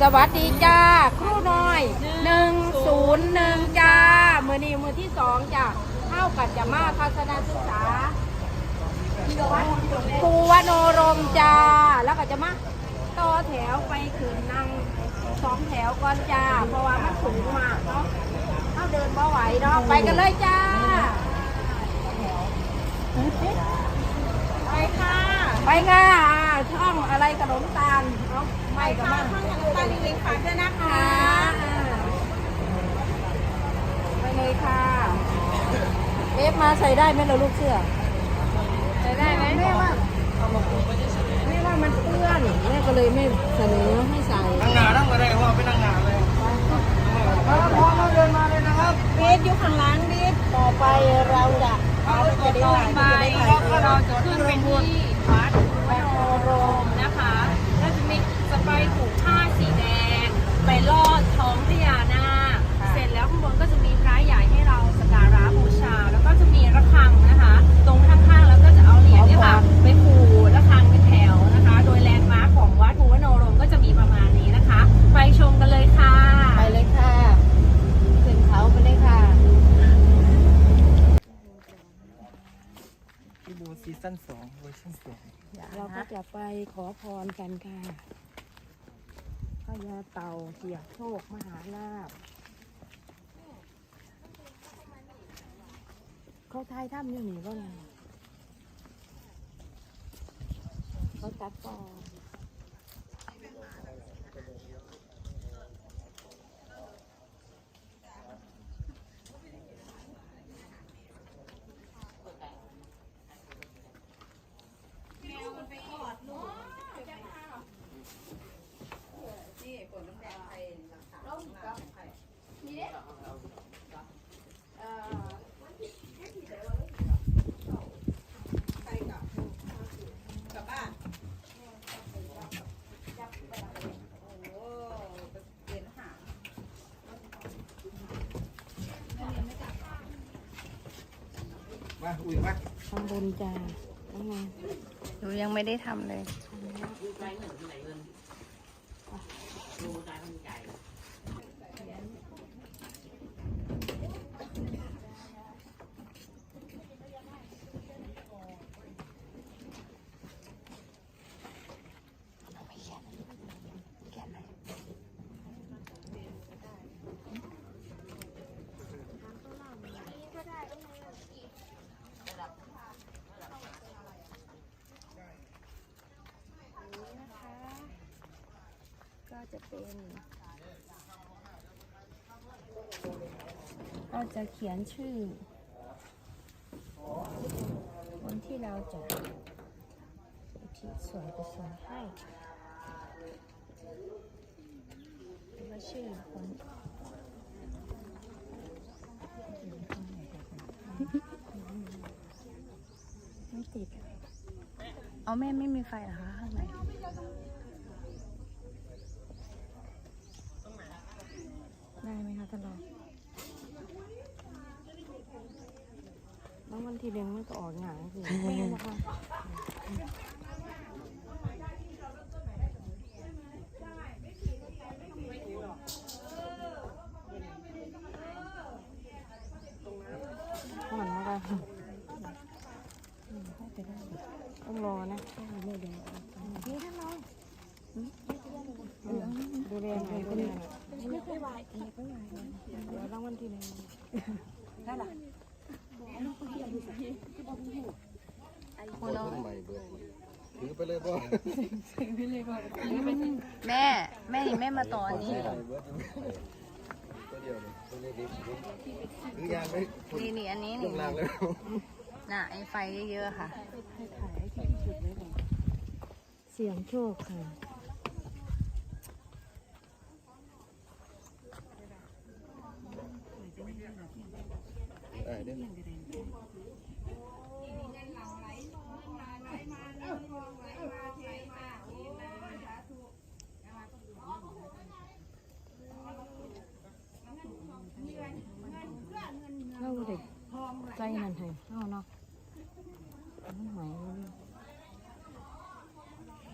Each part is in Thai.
สวัสดีจ้าครูน้อยหนึ่งศูนย์หนึ่งจ้ามือนี้มือที่สองจ้าเข้ากับจะมาทัศนศึกษาภูวโนรมจ้าแล้วก็จะมาต่อแถวไปขืนนั่งสองแถวก่อนจ้า เพราะว่ามันสูงมากเนาะเข้าเดินมาไหวเนาะไปกันเลยจ้า ไปค่ะ ไปค่ะช่องอะไรขนมตาลเนาะ ไม่ก็ค่ะมาข้างหลังตาลิงลิงฝากด้วยนะคะไปเลยค่ะเอฟมาใส่ได้ไหมเราลูกเสื้อใช้ได้ไหมแม่ว่าแม่ว่ามันเปื้อนแม่ก็เลยไม่เสนอให้ใส่นั่งหนานั่งมาได้ว่าไปนั่งหนาเลยพร้อมแล้วเดินมาเลยนะครับบีดอยู่ข้างหลังบีดต่อไปเราจะเราจะได้ไปเราจะขึ้นเป็นที่วัดวโนรมนะคะเร จะมีสไปผูกผ้าสีแดง ไปลอดท้องพญานาคเสร็จแล้วข้างบนก็จะมีพระใหญ่ให้เราสักการะบูชา แล้วก็จะมีระฆังนะคะ ตรงข้างๆแล้วก็จะเอาเหรียญเนี่ยค่ะไปผูระฆังเป็นแถวนะคะ โดยแลนด์มาร์คของวัดภูวโนรมก็จะมีประมาณนี้นะคะ ไปชมกันเลยค่ะ ไปเลยค่ะขึ้นเขาไปเลยค่ะ พี่บูซีซั่นสองเวอร์ชันสองเราก็จะไปขอพรกันค่ะ พญาเต่าเสียโชคมหาลาบเขาทายถ้ำอยู่นี่ก็ไงเขาตัดต่อ มาทำบุญจ้าน้องไงหนูยังไม่ได้ทำเลย ก็จะเป็นก็จะเขียนชื่อ คนที่เราจะที่ส่วนกุศลให้หรือว่าชื่อคนไม่ติด เอาแม่ไม่มีไฟเหรอคะข้างใน ได้ไหมคะท่านรองแล้ววันที่เลี้ยงมันก็ออกหงายสิไม่นะคะห่อนมากเลยต้องรอนะไม่เดี๋ยวนี่ท่านรองดูแลหน่อยก็ได้ ไม่ค่อยไหวไม่ค่อยไหวเดี๋ยวรางวัลที่หนึ่งได้หรอคนน้ใหม่เบิร์ดถือไปเลยบ่แม่แม่ยังไม่มาต่ออันนี้ใหม่เบิร์ดตัวเดียวเลยตัวเล็กๆถือยางไปนี่นี่อันนี้ลนี่งล่างเลยน่ะไอไฟเยอะๆค่ะ เสียงโชคค่ะ ได้เด้อเราเด็กใจนั่นให้เอาเนาะมันหายเลย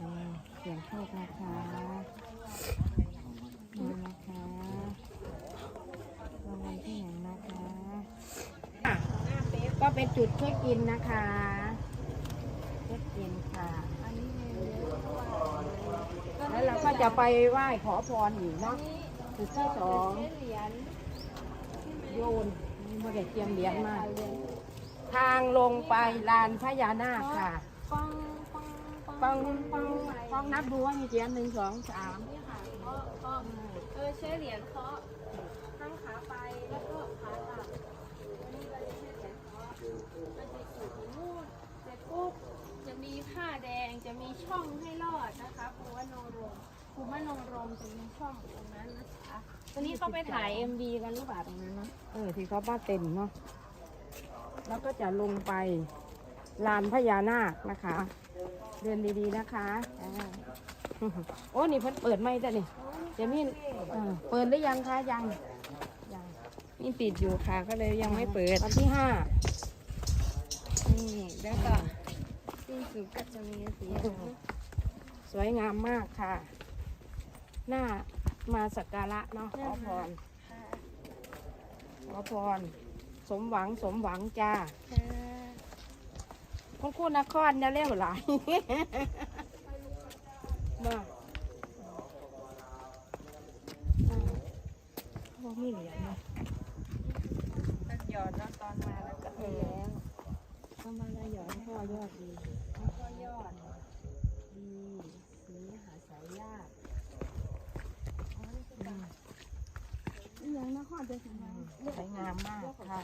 อ่าเสียงโชคนะคะ เป็นจุดเช็คอินนะคะเช็คอินค่ะแล้วเราก็จะไปไหว้ขอพรอีกเนาะจุดที่สองโยนมาเก็บเตรียมเหรียญมาทางลงไปลานพญานาคค่ะปังปังปังปังปังนับดูว่ามีเสียงหนึ่งสองสามนี่ค่ะเคาะเออใช้เหรียญเคาะทั้งขาไปแล้วก็ขากลับวันนี้เราจะใช้เหรียญเคาะมันจะอยู่ที่นู่นเสร็จ ปุ๊บจะมีผ้าแดงจะมีช่องให้รอดนะคะภูวโนรมภูวโนรมจะมีช่องตรงนั้นนะคะวันนี้เขาไปถ่าย MV กันหรือเปล่าตรงนั้นเนาะเออที่เขาป้าเต็มเนาะแล้วก็จะลงไปลานพญานาคนะคะ เดินดีๆนะคะอ่าโอ้นี่เพิ่นเปิดไหมจ้ะนี่เจมี่เออเปิดหรือยังคะยังยังนี่ปิดอยู่ค่ะก็เลยยังไม่เปิดวันที่ห้านี่แล้วก็ ที่สุดก็จะมีสีสวยงามมากค่ะ หน้ามาสักการะเนาะขอพรขอพร สมหวังสมหวังจ้าคุณครูนครจะเรียกหลายบ้าบอกมีเหรียญเนาะหยอดแล้วตอนมาแล้วก็เออแล้วเข้ามาแล้วหยอดพ่อยอดดีก็ ยอดดีสีหาสายยากยังนครจะถึงไหมสวยงามมากค่ะ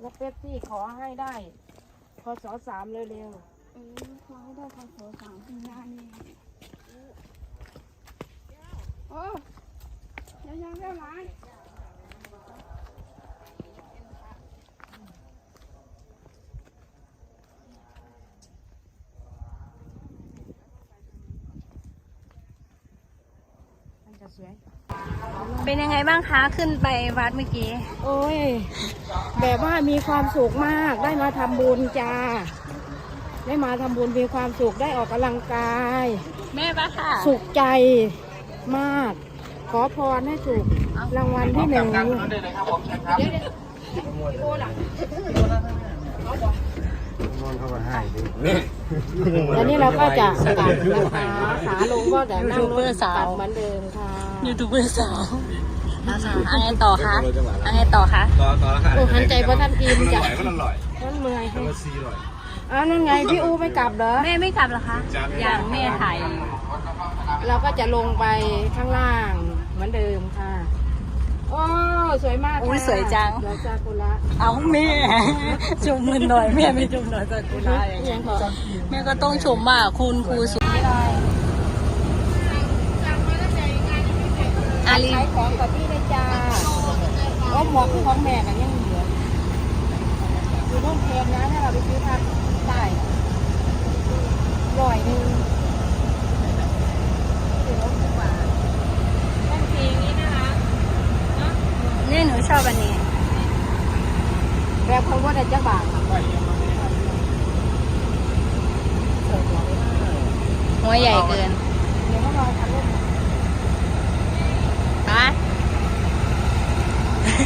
แล้วเป๊ปซี่ขอให้ได้พศสามเร็วเออขอให้ได้พอสสามปีหน้านี่โอ้ยังยังได้ไหม ๆมันจะสวย เป็นยังไงบ้างคะขึ้นไปวัดเมื่อกี้ โอ้ย แบบว่ามีความสุขมาก ได้มาทำบุญจ้า ได้มาทำบุญมีความสุขได้ออกกำลังกาย แม่ปะค่ะ สุขใจมาก ขอพรให้ถูกรางวัลที่หนึ่งได้เลยครับผมเชิญครับตอนนี้เราก็จะกลับนะคะขาลงก็จะนั่งรถกลับเหมือนเดิมค่ะ ยูทูบเบอร์สาวนะคะอันไงต่อคะอันไงต่อคะต่อต่อแล้วค่ะโอ้หันใจเพราะท่านกินจ้ะมันอร่อยมันเมื่อยมันละซีอร่อยอ้าวนั่นไงพี่อูไม่กลับเหรอแม่ไม่กลับเหรอคะยังแม่ถ่ายอยู่เราก็จะลงไปข้างล่างเหมือนเดิมค่ะโอ้สวยมากค่ะอุ้ยสวยจังดอกซากุระเอาแม่ชมมือหน่อยแม่ไม่ชมหน่อยสักุระอย่างยัเงี้ยงขอแม่ก็ต้องชมว่าคุณครูสวย อาลีขายของกับพี่เลยจ้าโอ้หมวกคือของแม่กันยังเหลืออยู่นู่นแพงนะถ้าเราไปซื้อทานได้ร้อยหนึ่งต้นเพลงนี้นะคะนี่หนูชอบอันนี้ แบบเขาว่าได้จักบาทหัวใหญ่เกิน เดี๋ยวมารอทำ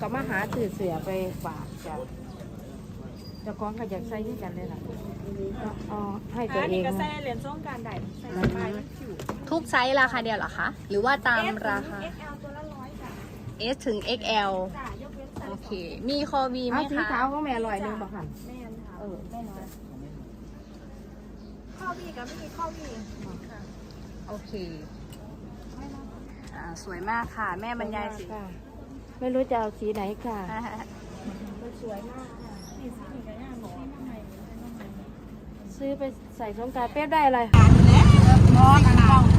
กับมาหาถือเสือไปฝากจ้าเจะคล้าของก็อยากใส่ที่กันเลยล่ะอ๋อให้ตัวเองนะทุกไซส์ราคาเดียวเหรอคะ หรือว่าตามราคา S ถึง XL โอเค มีคอวีไหมเอาสีคะขาวก็แม่อร่อยหนึงบอกค่ะเออแม่น้อยโอเค อ่า สวยมากค่ะ แม่บรรยายสีค่ะ ไม่รู้จะเอาสีไหนค่ะมันสวยมากค่ะซื้อไปใส่สงกรารเป๊บได้อะไรนอนตลาดตลาดยัง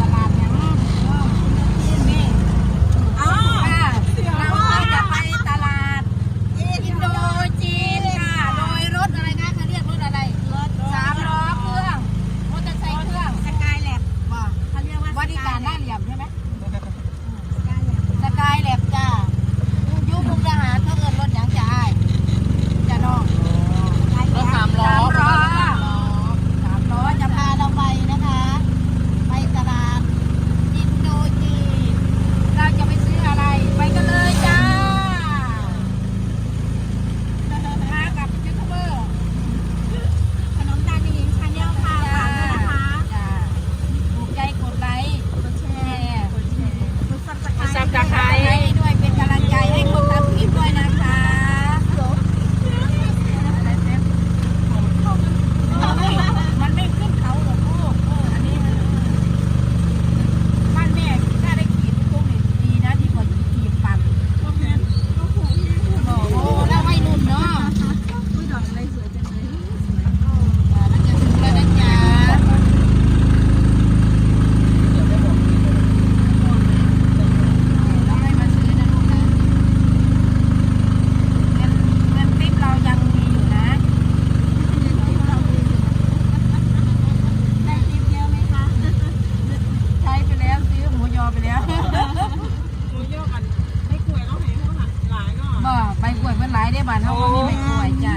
บ้านเฮาก็มีไม่กล้วยจ้ะ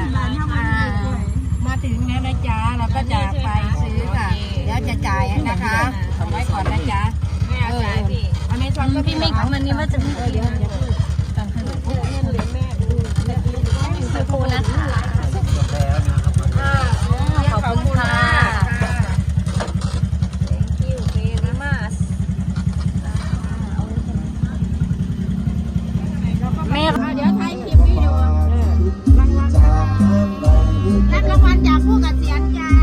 มาถึงแล้วนะจ๊ะเราก็จะไปซื้อค่ะแล้วจะจ่ายนะคะเอาไว้ก่อนนะจ๊ะเออเอออันนี้พี่ไม่ของมันนี่ว่าจะไม่เกี่ รับรางวัลจากผู้เกษียณจ้า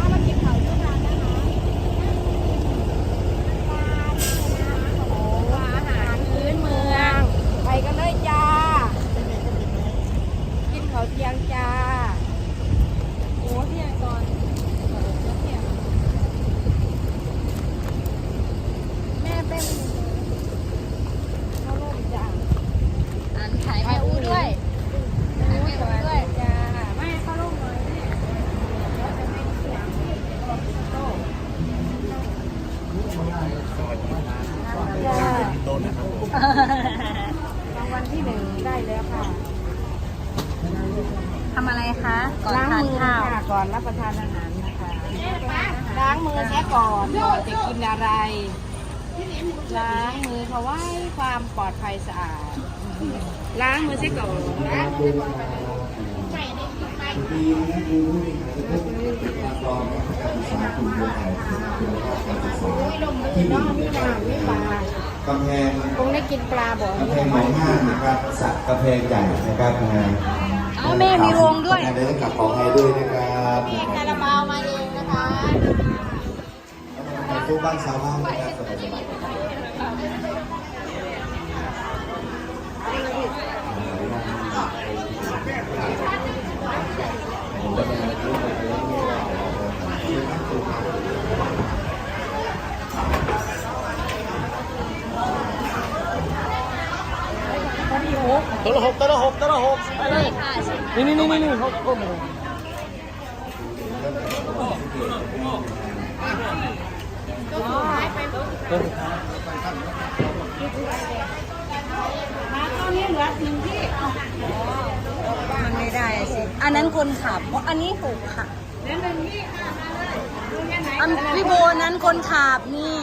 นี้มือที่สองเอามากินข้าวด้วยกันนะคะโอ้อาหารพื้นเมือง ไปกันเลยจ้า กินข้าวเที่ยงจ้า โอ้พี่ยังก่อน แม่เป็นข้าวโพดจ้า อันถ่ายแม่อู้ด้วยถ่ายแม่อู้ด้วย จ้าแม่ข้าวโพดหน่อยเนี่ยแล้วจะไม่เสียงโต้จ้ารางวัล ที่หนึ่งได้แล้วค่ะทำอะไรคะ ก่อนล้างทานมือข้าว ค่ะก่อนรับประทานอาหารนะคะล้างมือเสียก่อนก่อนจะกินอะไรล้างมือเพราะว่าความปลอดภัยสะอาดล้างมือเสียก่อนล้างมือก่อนโอ้ยลมมือเนาะมีน้ำมีปลา กำแพงคงได้กินปลาบ่อกำแพงหนองห้างนะครับสัตว์กำแพงใหญ่นะครับงานเอาแม่มีวงด้วยงานเดินกับขอให้ด้วยนะครับมีคาราบาวมาเองนะคะทุกบ้านชาวบ้านนะครับ ตัวละหกตัวละหกตัวละหกเลยค่ะนี่นี่นี่นี่เขาก้มเลยมันไม่ได้สิอันนั้นคนขับเพราะอันนี้ถูกค่ะอันพี่โบนั้นคนขับนี่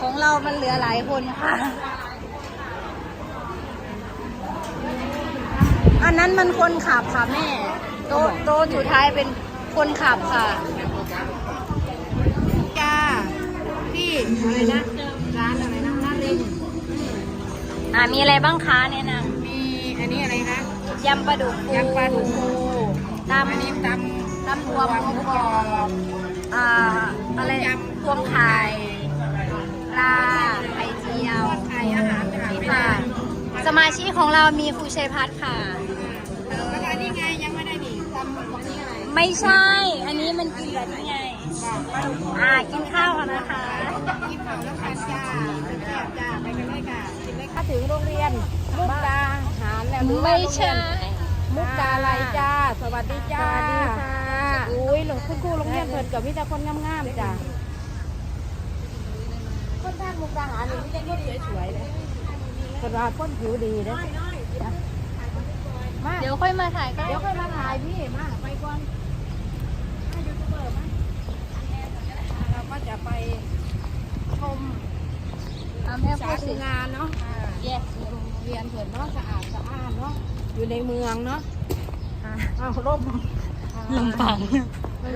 ของเรามันเหลือหลายคนค่ะ อันนั้นมันคนขับค่ะแม่ โต๊ะโต๊ะสุดท้ายเป็นคนขับค่ะจ้าที่อะไรนะร้านอะไรนะร้านเล็งอ่ามีอะไรบ้างคะแนะนมีอันนี้อะไรคะยำปลาดุกฟูยำปลาดุกฟูตอันนี้ตำตำำรวมหมูกรอบอ่าอะไรยำพวงไข่ปลาไข่เจียวไข่อาหารไม่ค่ะ สมาชิกของเรามีครูชัยพัฒน์ค่ะ แล้วก็นี่ไงยังไม่ได้นี่ตำตรงนี้อะไรไม่ใช่ อันนี้มันกินแบบนี้ไง อ่ากินข้าวกันนะคะกินข้าวแล้วค่ะจ้าเทียบจ้าไปกันเลยค่ะกินเลยค่ะถึงโรงเรียน มุกดาหารแล้วหรือว่าไม่โรงเรีใช่ยนมุกดาอะไรจ้า สวัสดีจ้าสวัสดีค่ะอุ้ยหลวงคุณครูโรงเรียนเพิ่นกับพี่แต่คนงามๆจ้าคนทางมุกดาหารนี่พี่จะคนสวยๆเลย คนว่าคนผิวดีเด้อจ้ะมาเดี๋ยวค่อยมาถ่ายก็เดี๋ยวค่อยมาถ่ายพี่มาไปก่อนมายูทูบเบอร์มาเราก็จะไปชมอะแม่พูสาดธุสิงานเนาะ yes โรงเรียนเผื่อเนาะสะอาดสะอ้านเนาะอยู่ในเมืองเนาะอ้าวร่มลำปัง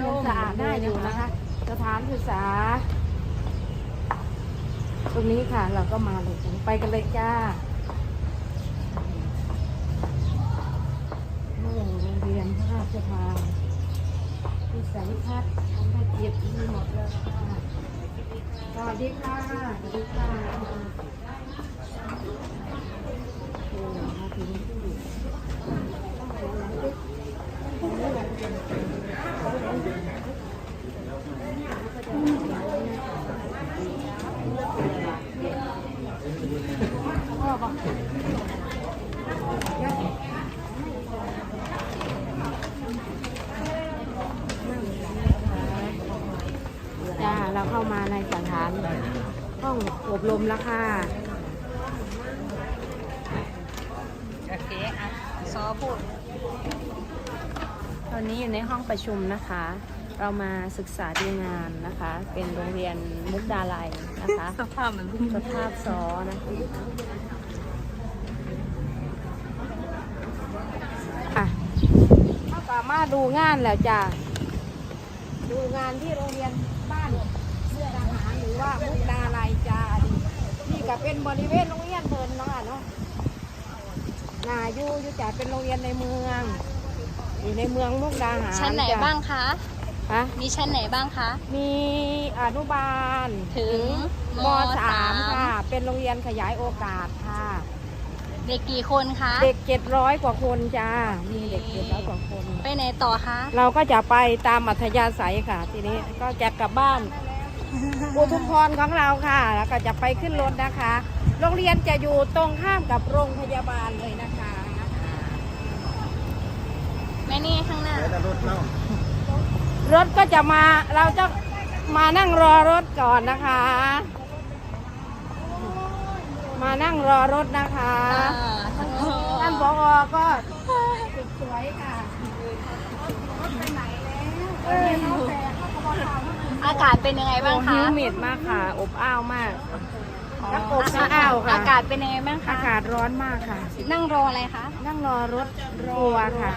ร่มสะอาดได้อยู่นะคะ สถานศึกษา ตรงนี้ค่ะ เราก็มาเลยไปกันเลยจ้าโรงเรียนพระราชทานวิสัยพัดน์ของพระเกียรติมีหมดเลยค่ะวัสดีค่ะสวัสดีค่ะโอ้มาถึงที่พ่อบอก จ้าเราเข้ามาในสถานห้องอบรมแล้วค่ะโอเคอะซอพูดตอนนี้อยู่ในห้องประชุมนะคะ เรามาศึกษาดูงานนะคะ เป็นโรงเรียนมุกดาลัยนะคะ สภาพมันสภาพซอนะคะค่ะ เขาสามารถดูงานแล้วจ้ะดูงานที่โรงเรียนบ้านเสื้อทหารหรือว่ามุกดาลัยจ้านี่นี่ก็เป็นบริเวณโรงเรียนเพิ่นเนาะเนาะนาอยู่อยู่จ้ะเป็นโรงเรียนในเมือง อยู่ในเมืองมุกดาหารชั้นไหนจ้ะบ้างคะฮะมีชั้นไหนบ้างคะ มีอนุบาลถึงมมสามสามค่ะ เป็นโรงเรียนขยายโอกาสค่ะ เด็กกี่คนคะ เด็กเจ็ดร้อยกว่าคนจ้า มีเด็กเจ็ดร้อยกว่าคน ไปไหนต่อคะเราก็จะไปตามอัธยาศัยค่ะ ทีนี้ก็จะกลับบ้านอุทุมพรของเราค่ะ แล้วก็จะไปขึ้นรถนะคะ โรงเรียนจะอยู่ตรงข้ามกับโรงพยาบาลเลยนะคะแม่นี่ข้างหน้าแต่รถเรารถก็จะมาเราจะมานั่งรอรถก่อนนะคะ มานั่งรอรถนะคะท่านผอก็สุดสวยค่ะรถไปไหนแล้วเออน้องแฟนเขาก็บอกข่าวว่าอากาศเป็นยังไงบ้างคะฮิวมิดมากค่ะ อบอ้าวมากน้ำอบน้ำอ้าวค่ะ อากาศเป็นยังไงบ้างคะอากาศร้อนมากค่ะ นั่งรออะไรคะ นั่งรอรถทัวร์ค่ะ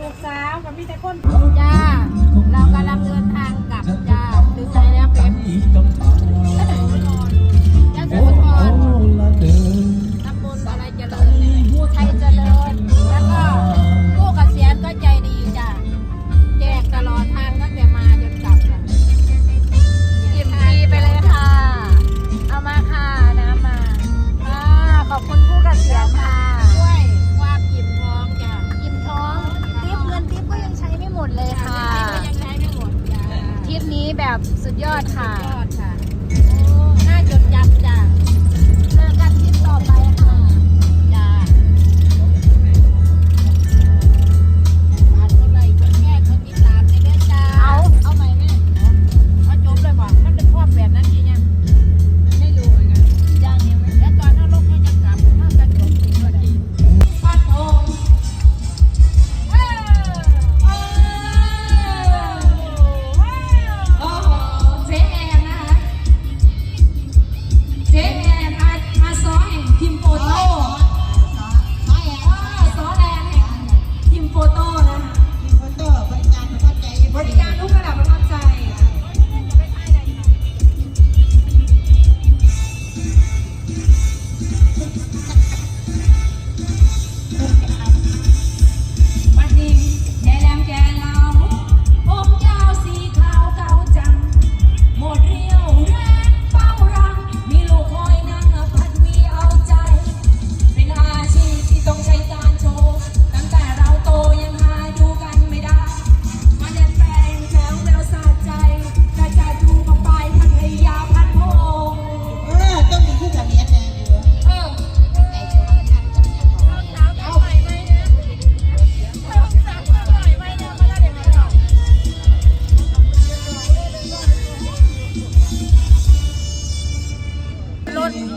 ลูกสาวกับพี่แต่คนจ้า เรากำลังเดิน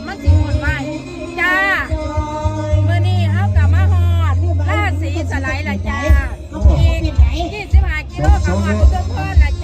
มันสีหุ่นไปจ้ามื้อนี้เฮากลับมาฮอดราสีสไลด์ละจ้าอีก25กิโลกรัมทุกเพื่อนล่ะจ้า